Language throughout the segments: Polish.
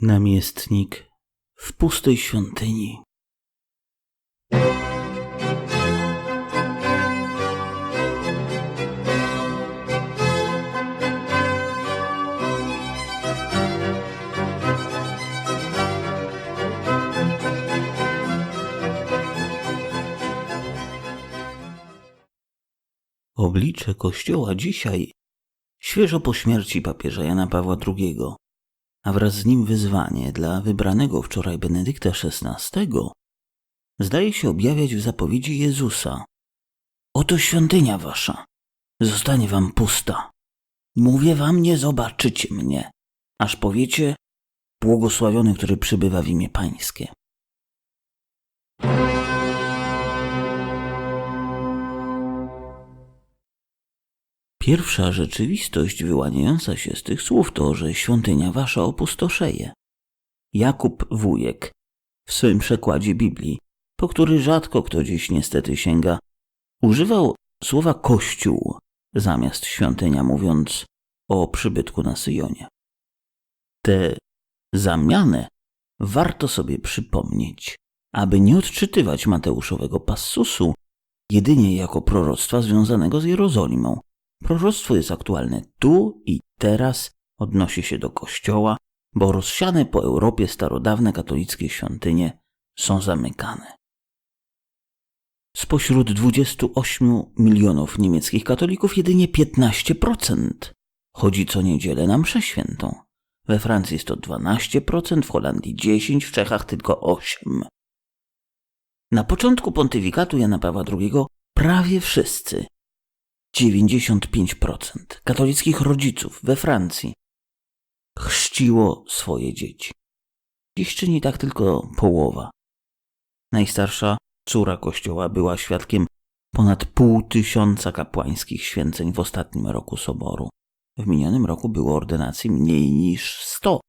Namiestnik w pustej świątyni. Oblicze Kościoła dzisiaj, świeżo po śmierci papieża Jana Pawła II, a wraz z nim wyzwanie dla wybranego wczoraj Benedykta XVI, zdaje się objawiać w zapowiedzi Jezusa. Oto świątynia wasza, zostanie wam pusta. Mówię wam, nie zobaczycie mnie, aż powiecie, błogosławiony, który przybywa w imię Pańskie. Pierwsza rzeczywistość wyłaniająca się z tych słów to, że świątynia wasza opustoszeje. Jakub Wujek w swym przekładzie Biblii, po który rzadko kto dziś niestety sięga, używał słowa kościół zamiast świątynia, mówiąc o przybytku na Syjonie. Te zamianę warto sobie przypomnieć, aby nie odczytywać Mateuszowego passusu jedynie jako proroctwa związanego z Jerozolimą, Proroctwo jest aktualne tu i teraz, odnosi się do Kościoła, bo rozsiane po Europie starodawne katolickie świątynie są zamykane. Spośród 28 milionów niemieckich katolików jedynie 15% chodzi co niedzielę na mszę świętą. We Francji jest to 12%, w Holandii 10%, w Czechach tylko 8%. Na początku pontyfikatu Jana Pawła II prawie wszyscy 95% katolickich rodziców we Francji chrzciło swoje dzieci. Dziś czyni tak tylko połowa. Najstarsza córa kościoła była świadkiem ponad pół tysiąca kapłańskich święceń w ostatnim roku soboru. W minionym roku było ordynacji mniej niż sto.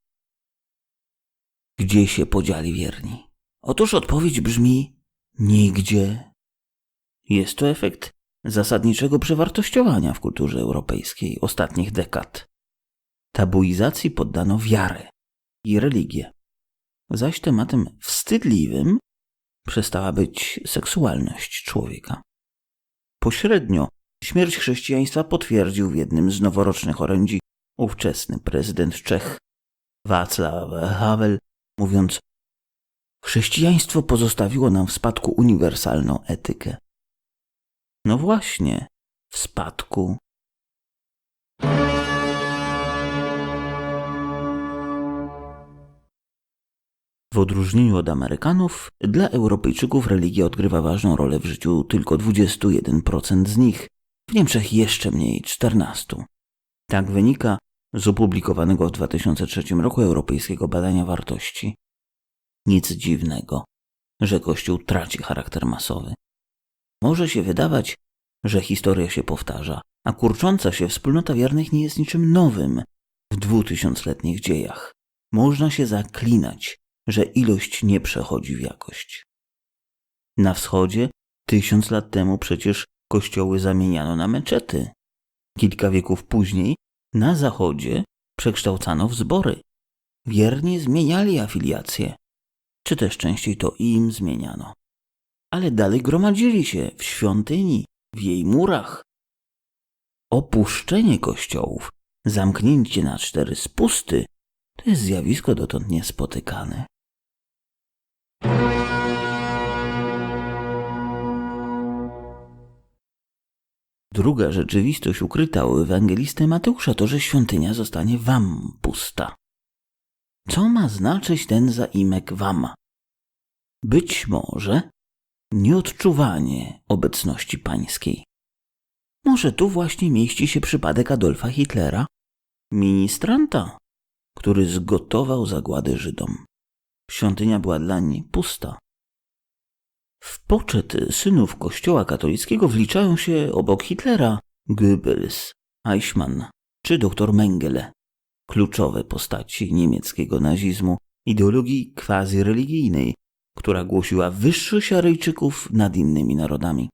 Gdzie się podzieli wierni? Otóż odpowiedź brzmi nigdzie. Jest to efekt zasadniczego przewartościowania w kulturze europejskiej ostatnich dekad. Tabuizacji poddano wiarę i religię. Zaś tematem wstydliwym przestała być seksualność człowieka. Pośrednio śmierć chrześcijaństwa potwierdził w jednym z noworocznych orędzi ówczesny prezydent Czech Václav Havel, mówiąc: Chrześcijaństwo pozostawiło nam w spadku uniwersalną etykę. No właśnie, w spadku. W odróżnieniu od Amerykanów, dla Europejczyków religia odgrywa ważną rolę w życiu tylko 21% z nich, w Niemczech jeszcze mniej 14%. Tak wynika z opublikowanego w 2003 roku Europejskiego Badania Wartości. Nic dziwnego, że Kościół traci charakter masowy. Może się wydawać, że historia się powtarza, a kurcząca się wspólnota wiernych nie jest niczym nowym w dwutysiącletnich dziejach. Można się zaklinać, że ilość nie przechodzi w jakość. Na wschodzie tysiąc lat temu przecież kościoły zamieniano na meczety. Kilka wieków później na zachodzie przekształcano w zbory. Wierni zmieniali afiliacje, czy też częściej to im zmieniano ale dalej gromadzili się w świątyni, w jej murach. Opuszczenie kościołów, zamknięcie na cztery spusty, to jest zjawisko dotąd niespotykane. Druga rzeczywistość ukryta u ewangelisty Mateusza to, że świątynia zostanie wam pusta. Co ma znaczyć ten zaimek wam? Być może nieodczuwanie obecności pańskiej. Może tu właśnie mieści się przypadek Adolfa Hitlera, ministranta, który zgotował zagładę Żydom. Świątynia była dla niej pusta. W poczet synów Kościoła katolickiego wliczają się obok Hitlera Goebbels, Eichmann czy dr Mengele, kluczowe postaci niemieckiego nazizmu, ideologii quasi-religijnej, która głosiła wyższość Aryjczyków nad innymi narodami.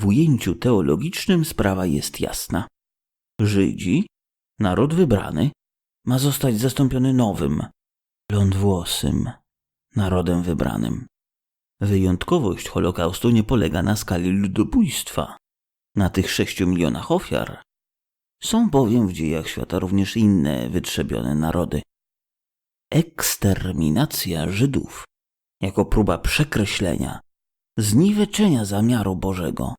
W ujęciu teologicznym sprawa jest jasna. Żydzi, naród wybrany, ma zostać zastąpiony nowym, blondwłosym narodem wybranym. Wyjątkowość Holokaustu nie polega na skali ludobójstwa. Na tych sześciu milionach ofiar są bowiem w dziejach świata również inne wytrzebione narody. Eksterminacja Żydów jako próba przekreślenia, zniweczenia zamiaru Bożego,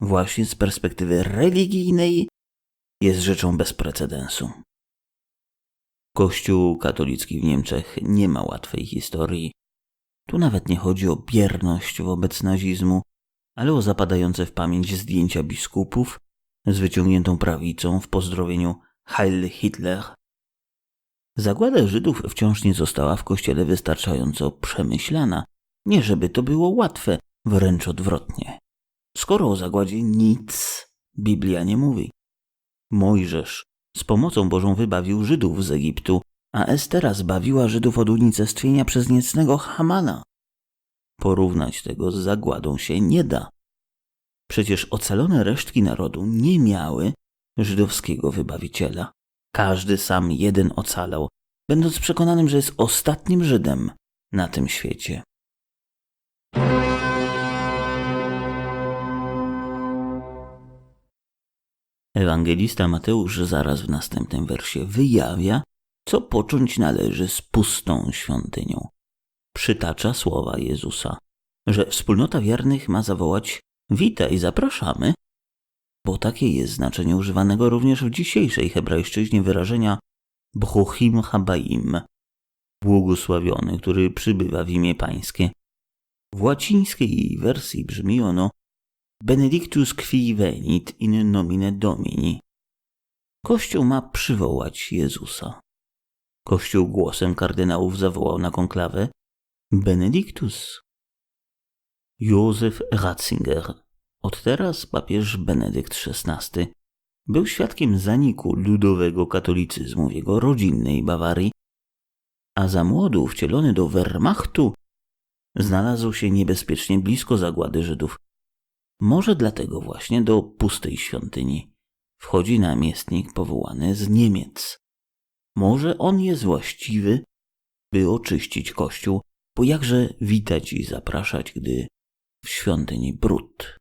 właśnie z perspektywy religijnej, jest rzeczą bez precedensu. Kościół katolicki w Niemczech nie ma łatwej historii. Tu nawet nie chodzi o bierność wobec nazizmu, ale o zapadające w pamięć zdjęcia biskupów z wyciągniętą prawicą w pozdrowieniu Heil Hitler. Zagłada Żydów wciąż nie została w kościele wystarczająco przemyślana, nie żeby to było łatwe, wręcz odwrotnie. Skoro o zagładzie nic Biblia nie mówi. Mojżesz z pomocą Bożą wybawił Żydów z Egiptu, a Estera zbawiła Żydów od unicestwienia przez niecnego Hamana. Porównać tego z zagładą się nie da. Przecież ocalone resztki narodu nie miały żydowskiego wybawiciela. Każdy sam jeden ocalał, będąc przekonanym, że jest ostatnim Żydem na tym świecie. Ewangelista Mateusz zaraz w następnym wersie wyjawia, co począć należy z pustą świątynią. Przytacza słowa Jezusa, że wspólnota wiernych ma zawołać Witaj, zapraszamy, bo takie jest znaczenie używanego również w dzisiejszej hebrajszczyźnie wyrażenia Bchuchim Habaim, błogosławiony, który przybywa w imię pańskie. W łacińskiej wersji brzmi ono Benedictus qui venit in nomine Domini. Kościół ma przywołać Jezusa. Kościół głosem kardynałów zawołał na konklawę Benedictus. Józef Ratzinger, od teraz papież Benedykt XVI, był świadkiem zaniku ludowego katolicyzmu w jego rodzinnej Bawarii, a za młodu wcielony do Wehrmachtu znalazł się niebezpiecznie blisko zagłady Żydów. Może dlatego właśnie do pustej świątyni wchodzi namiestnik powołany z Niemiec. Może on jest właściwy, by oczyścić kościół, bo jakże witać i zapraszać, gdy w świątyni brud.